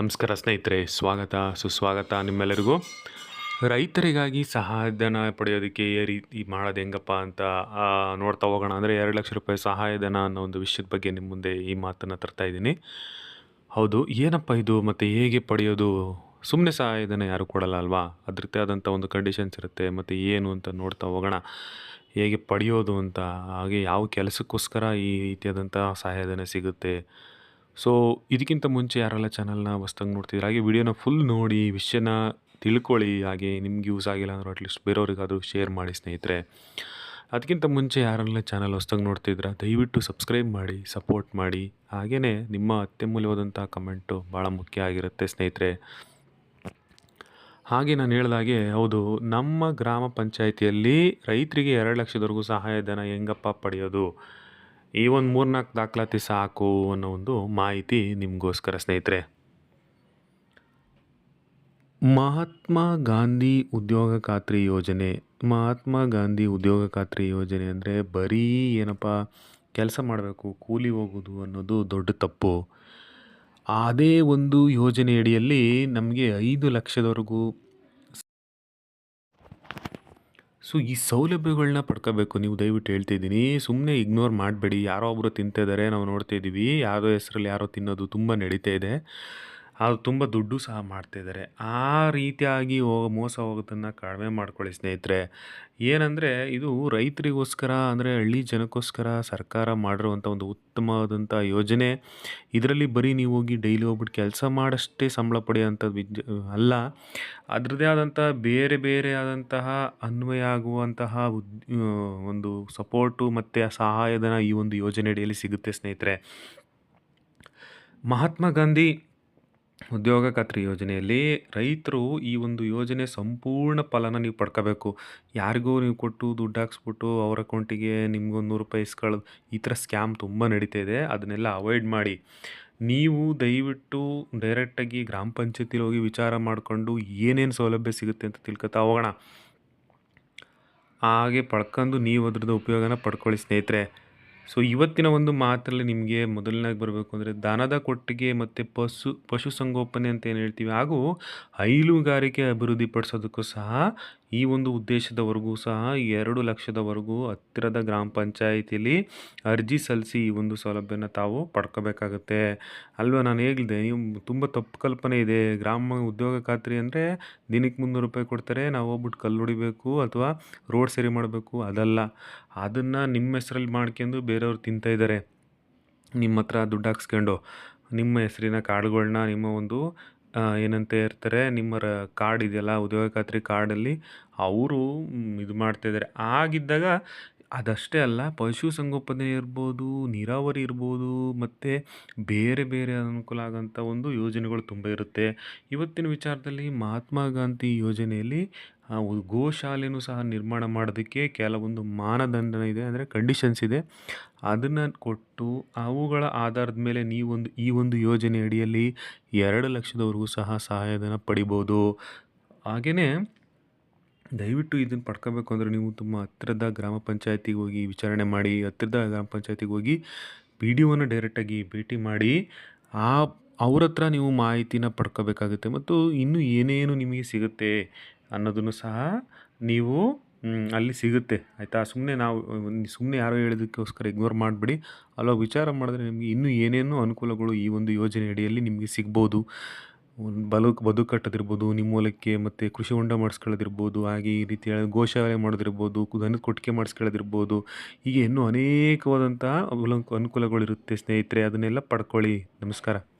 ನಮಸ್ಕಾರ ಸ್ನೇಹಿತರೆ, ಸ್ವಾಗತ, ಸುಸ್ವಾಗತ ನಿಮ್ಮೆಲ್ಲರಿಗೂ. ರೈತರಿಗಾಗಿ ಸಹಾಯಧನ ಪಡೆಯೋದಕ್ಕೆ ಈ ರೀತಿ ಮಾಡೋದು ಹೆಂಗಪ್ಪ ಅಂತ ನೋಡ್ತಾ ಹೋಗೋಣ. ಅಂದರೆ ಎರಡು ಲಕ್ಷ ರೂಪಾಯಿ ಸಹಾಯಧನ ಅನ್ನೋ ಒಂದು ವಿಷಯದ ಬಗ್ಗೆ ನಿಮ್ಮ ಮುಂದೆ ಈ ಮಾತನ್ನು ತರ್ತಾ ಇದ್ದೀನಿ. ಹೌದು, ಏನಪ್ಪ ಇದು? ಮತ್ತು ಹೇಗೆ ಪಡೆಯೋದು? ಸುಮ್ಮನೆ ಸಹಾಯಧನ ಯಾರು ಕೊಡಲ್ಲ ಅಲ್ವಾ? ಅದರದ್ದೇ ಆದಂಥ ಒಂದು ಕಂಡೀಷನ್ಸ್ ಇರುತ್ತೆ. ಮತ್ತು ಏನು ಅಂತ ನೋಡ್ತಾ ಹೋಗೋಣ. ಹೇಗೆ ಪಡೆಯೋದು ಅಂತ, ಹಾಗೆ ಯಾವ ಕೆಲಸಕ್ಕೋಸ್ಕರ ಈ ರೀತಿಯಾದಂಥ ಸಹಾಯಧನ ಸಿಗುತ್ತೆ? ಸೊ ಇದಕ್ಕಿಂತ ಮುಂಚೆ ಯಾರೆಲ್ಲ ಚಾನಲ್ನ ಹೊಸ್ದಂಗೆ ನೋಡ್ತಿದ್ರೆ ಹಾಗೆ ವಿಡಿಯೋನ ಫುಲ್ ನೋಡಿ, ವಿಷಯನ ತಿಳ್ಕೊಳ್ಳಿ. ಹಾಗೆ ನಿಮ್ಗೆ ಯೂಸ್ ಆಗಿಲ್ಲ ಅಂದ್ರೆ ಅಟ್ಲೀಸ್ಟ್ ಬೇರೆಯವ್ರಿಗಾದರೂ ಶೇರ್ ಮಾಡಿ ಸ್ನೇಹಿತರೆ. ಅದಕ್ಕಿಂತ ಮುಂಚೆ ಯಾರೆಲ್ಲ ಚಾನಲ್ ಹೊಸ್ದಾಗಿ ನೋಡ್ತಿದ್ರೆ ದಯವಿಟ್ಟು ಸಬ್ಸ್ಕ್ರೈಬ್ ಮಾಡಿ ಸಪೋರ್ಟ್ ಮಾಡಿ. ಹಾಗೆಯೇ ನಿಮ್ಮ ಅತ್ಯಮೂಲ್ಯವಾದಂಥ ಕಮೆಂಟು ಭಾಳ ಮುಖ್ಯ ಆಗಿರುತ್ತೆ ಸ್ನೇಹಿತರೆ. ಹಾಗೆ ನಾನು ಹೇಳ್ದಾಗೆ ಹೌದು, ನಮ್ಮ ಗ್ರಾಮ ಪಂಚಾಯಿತಿಯಲ್ಲಿ ರೈತರಿಗೆ ಎರಡು ಲಕ್ಷದವರೆಗೂ ಸಹಾಯಧನ ಹೆಂಗಪ್ಪ ಪಡೆಯೋದು? ಈ ಒಂದು ಮೂರ್ನಾಲ್ಕು ದಾಖಲಾತಿ ಸಾಕು ಅನ್ನೋ ಒಂದು ಮಾಹಿತಿ ನಿಮಗೋಸ್ಕರ ಸ್ನೇಹಿತರೆ. ಮಹಾತ್ಮ ಗಾಂಧಿ ಉದ್ಯೋಗ ಖಾತ್ರಿ ಯೋಜನೆ. ಮಹಾತ್ಮ ಗಾಂಧಿ ಉದ್ಯೋಗ ಖಾತ್ರಿ ಯೋಜನೆ ಅಂದರೆ ಬರೀ ಏನಪ್ಪ, ಕೆಲಸ ಮಾಡಬೇಕು, ಕೂಲಿ ಹೋಗೋದು ಅನ್ನೋದು ದೊಡ್ಡ ತಪ್ಪು. ಅದೇ ಒಂದು ಯೋಜನೆಯಡಿಯಲ್ಲಿ ನಮಗೆ ಐದು ಲಕ್ಷದವರೆಗೂ ಸೊ ಈ ಸೌಲಭ್ಯಗಳನ್ನ ಪಡ್ಕೋಬೇಕು. ನೀವು ದಯವಿಟ್ಟು ಹೇಳ್ತಿದ್ದೀನಿ ಸುಮ್ಮನೆ ಇಗ್ನೋರ್ ಮಾಡಬೇಡಿ. ಯಾರೋ ಒಬ್ಬರು ತಿಂತಿದ್ದಾರೆ ನಾವು ನೋಡ್ತಾ ಇದ್ದೀವಿ ಯಾರೋ ಹೆಸರಲ್ಲಿ ಯಾರೋ ತಿನ್ನೋದು ತುಂಬ ನಡೀತಾ ಇದೆ. ಅದು ತುಂಬ ದುಡ್ಡು ಸಹ ಮಾಡ್ತಾಯಿದ್ದಾರೆ ಆ ರೀತಿಯಾಗಿ ಹೋಗ, ಮೋಸ ಹೋಗೋದನ್ನು ಕಡಿಮೆ ಮಾಡ್ಕೊಳ್ಳಿ ಸ್ನೇಹಿತರೆ. ಏನಂದರೆ ಇದು ರೈತರಿಗೋಸ್ಕರ ಅಂದರೆ ಹಳ್ಳಿ ಜನಕ್ಕೋಸ್ಕರ ಸರ್ಕಾರ ಮಾಡಿರುವಂಥ ಒಂದು ಉತ್ತಮವಾದಂಥ ಯೋಜನೆ. ಇದರಲ್ಲಿ ಬರೀ ನೀವು ಹೋಗಿ ಡೈಲಿ ಹೋಗ್ಬಿಟ್ಟು ಕೆಲಸ ಮಾಡಷ್ಟೇ ಸಂಬಳ ಪಡೆಯುವಂಥದ್ದು ಅಲ್ಲ. ಅದರದೇ ಆದಂಥ ಬೇರೆ ಬೇರೆ ಆದಂತಹ ಅನ್ವಯ ಆಗುವಂತಹ ಒಂದು ಸಪೋರ್ಟು ಮತ್ತು ಸಹಾಯಧನ ಈ ಒಂದು ಯೋಜನೆ ಅಡಿಯಲ್ಲಿ ಸಿಗುತ್ತೆ ಸ್ನೇಹಿತರೆ. ಮಹಾತ್ಮ ಗಾಂಧಿ ಉದ್ಯೋಗ ಖಾತ್ರಿ ಯೋಜನೆಯಲ್ಲಿ ರೈತರು ಈ ಒಂದು ಯೋಜನೆ ಸಂಪೂರ್ಣ ಫಲನ ನೀವು ಪಡ್ಕೋಬೇಕು. ಯಾರಿಗೋ ನೀವು ಕೊಟ್ಟು ದುಡ್ಡು ಹಾಕ್ಸ್ಬಿಟ್ಟು ಅವ್ರ ಅಕೌಂಟಿಗೆ ನಿಮ್ಗೊಂದು ನೂರು ರೂಪಾಯಿ ಇಸ್ಕೊಳ್ಳೋದು ಈ ಥರ ಸ್ಕ್ಯಾಮ್ ತುಂಬ ನಡೀತಾ ಇದೆ. ಅದನ್ನೆಲ್ಲ ಅವಾಯ್ಡ್ ಮಾಡಿ. ನೀವು ದಯವಿಟ್ಟು ಡೈರೆಕ್ಟಾಗಿ ಗ್ರಾಮ ಪಂಚಾಯತಿಲಿ ಹೋಗಿ ವಿಚಾರ ಮಾಡಿಕೊಂಡು ಏನೇನು ಸೌಲಭ್ಯ ಸಿಗುತ್ತೆ ಅಂತ ತಿಳ್ಕೊತಾ ಹೋಗೋಣ. ಹಾಗೆ ಪಡ್ಕೊಂಡು ನೀವು ಅದ್ರದ್ದು ಉಪಯೋಗನ ಪಡ್ಕೊಳ್ಳಿ ಸ್ನೇಹಿತರೆ. ಸೊ ಇವತ್ತಿನ ಒಂದು ಮಾತಲ್ಲಿ ನಿಮಗೆ ಮೊದಲನೇದಾಗಿ ಬರಬೇಕು ಅಂದರೆ ದನದ ಕೊಟ್ಟಿಗೆ ಮತ್ತು ಪಶು ಪಶುಸಂಗೋಪನೆ ಅಂತ ಏನು ಹೇಳ್ತೀವಿ? ಹಾಗೂ ಹೈನುಗಾರಿಕೆ ಅಭಿವೃದ್ಧಿಪಡಿಸೋದಕ್ಕೂ ಸಹ ಈ ಒಂದು ಉದ್ದೇಶದವರೆಗೂ ಸಹ ಎರಡು ಲಕ್ಷದವರೆಗೂ ಹತ್ತಿರದ ಗ್ರಾಮ ಪಂಚಾಯಿತಿಲಿ ಅರ್ಜಿ ಸಲ್ಲಿಸಿ ಈ ಒಂದು ಸೌಲಭ್ಯನ ತಾವು ಪಡ್ಕೋಬೇಕಾಗತ್ತೆ. ಅಲ್ವಾ, ನಾನು ಹೇಳಿದೆ, ನೀವು ತುಂಬ ತಪ್ಪು ಕಲ್ಪನೆ ಇದೆ. ಗ್ರಾಮ ಉದ್ಯೋಗ ಖಾತ್ರಿ ಅಂದರೆ ದಿನಕ್ಕೆ ಮುನ್ನೂರು ರೂಪಾಯಿ ಕೊಡ್ತಾರೆ, ನಾವು ಹೋಗ್ಬಿಟ್ಟು ಕಲ್ಲು ಹೊಡಿಬೇಕು ಅಥವಾ ರೋಡ್ ಸರಿ ಮಾಡಬೇಕು, ಅದಲ್ಲ. ಅದನ್ನು ನಿಮ್ಮ ಹೆಸರಲ್ಲಿ ಮಾಡ್ಕೊಂಡು ಬೇರೆಯವ್ರು ತಿಂತಾ ಇದ್ದಾರೆ. ನಿಮ್ಮ ಹತ್ರ ದುಡ್ಡು ಹಾಕ್ಸ್ಕೊಂಡು, ನಿಮ್ಮ ಹೆಸರಿನ ಕಾರ್ಡ್ಗಳನ್ನ ನಿಮ್ಮ ಒಂದು ಏನಂತ ಇರ್ತಾರೆ ನಿಮ್ಮ ಕಾರ್ಡ್ ಇದೆಯಲ್ಲ ಉದ್ಯೋಗ ಖಾತ್ರಿ ಕಾರ್ಡಲ್ಲಿ ಅವರು ಇದು ಮಾಡ್ತಾಯಿದ್ದಾರೆ ಆಗಿದ್ದಾಗ ಅದಷ್ಟೇ ಅಲ್ಲ ಪಶುಸಂಗೋಪನೆ ಇರ್ಬೋದು, ನೀರಾವರಿ ಇರ್ಬೋದು, ಮತ್ತು ಬೇರೆ ಬೇರೆ ಅನುಕೂಲ ಆಗೋಂಥ ಒಂದು ಯೋಜನೆಗಳು ತುಂಬ ಇರುತ್ತೆ. ಇವತ್ತಿನ ವಿಚಾರದಲ್ಲಿ ಮಹಾತ್ಮ ಗಾಂಧಿ ಯೋಜನೆಯಲ್ಲಿ ಗೋಶಾಲೆನೂ ಸಹ ನಿರ್ಮಾಣ ಮಾಡೋದಕ್ಕೆ ಕೆಲವೊಂದು ಮಾನದಂಡ ಇದೆ, ಅಂದರೆ ಕಂಡೀಷನ್ಸ್ ಇದೆ. ಅದನ್ನು ಕೊಟ್ಟು ಅವುಗಳ ಆಧಾರದ ಮೇಲೆ ನೀವೊಂದು, ಈ ಒಂದು ಯೋಜನೆ ಅಡಿಯಲ್ಲಿ ಎರಡು ಲಕ್ಷದವರೆಗೂ ಸಹ ಸಹಾಯಧನ ಪಡಿಬೋದು. ಹಾಗೆಯೇ ದಯವಿಟ್ಟು ಇದನ್ನು ಪಡ್ಕೋಬೇಕು ಅಂದರೆ ನೀವು ತುಂಬ ಹತ್ತಿರದ ಗ್ರಾಮ ಪಂಚಾಯತಿಗೆ ಹೋಗಿ ವಿಚಾರಣೆ ಮಾಡಿ, ಹತ್ತಿರದ ಗ್ರಾಮ ಪಂಚಾಯತಿಗೆ ಹೋಗಿ ಪಿ ಡಿ ಒನ ಡೈರೆಕ್ಟಾಗಿ ಭೇಟಿ ಮಾಡಿ, ಆ ಅವ್ರ ಹತ್ರ ನೀವು ಮಾಹಿತಿನ ಪಡ್ಕೋಬೇಕಾಗುತ್ತೆ. ಮತ್ತು ಇನ್ನೂ ಏನೇನು ನಿಮಗೆ ಸಿಗುತ್ತೆ ಅನ್ನೋದನ್ನು ಸಹ ನೀವು ಅಲ್ಲಿ ಸಿಗುತ್ತೆ. ಆಯಿತಾ? ಸುಮ್ಮನೆ ನಾವು ಸುಮ್ಮನೆ ಯಾರೋ ಹೇಳೋದಕ್ಕೋಸ್ಕರ ಇಗ್ನೋರ್ ಮಾಡಿಬಿಡಿ. ಅಲ್ಲೋಗಿ ವಿಚಾರ ಮಾಡಿದ್ರೆ ನಿಮಗೆ ಇನ್ನೂ ಏನೇನು ಅನುಕೂಲಗಳು ಈ ಒಂದು ಯೋಜನೆ ಅಡಿಯಲ್ಲಿ ನಿಮಗೆ ಸಿಗ್ಬೋದು. ಒಂದು ಬದುಕು ಕಟ್ಟೋದಿರ್ಬೋದು, ನಿಮ್ಮ ಹೊಲಕ್ಕೆ ಮತ್ತು ಕೃಷಿ ಹೊಂಡ ಮಾಡಿಸ್ಕೊಳ್ಳೋದಿರ್ಬೋದು, ಹಾಗೆ ಈ ರೀತಿ ಗೋಶಾಲೆ ಮಾಡೋದಿರ್ಬೋದು, ದನದ ಕೊಟ್ಟಿಗೆ ಮಾಡಿಸ್ಕೊಳ್ಳೋದಿರ್ಬೋದು, ಹೀಗೆ ಇನ್ನೂ ಅನೇಕವಾದಂತಹ ಅನುಕೂಲಗಳಿರುತ್ತೆ ಸ್ನೇಹಿತರೆ. ಅದನ್ನೆಲ್ಲ ಪಡ್ಕೊಳ್ಳಿ. ನಮಸ್ಕಾರ.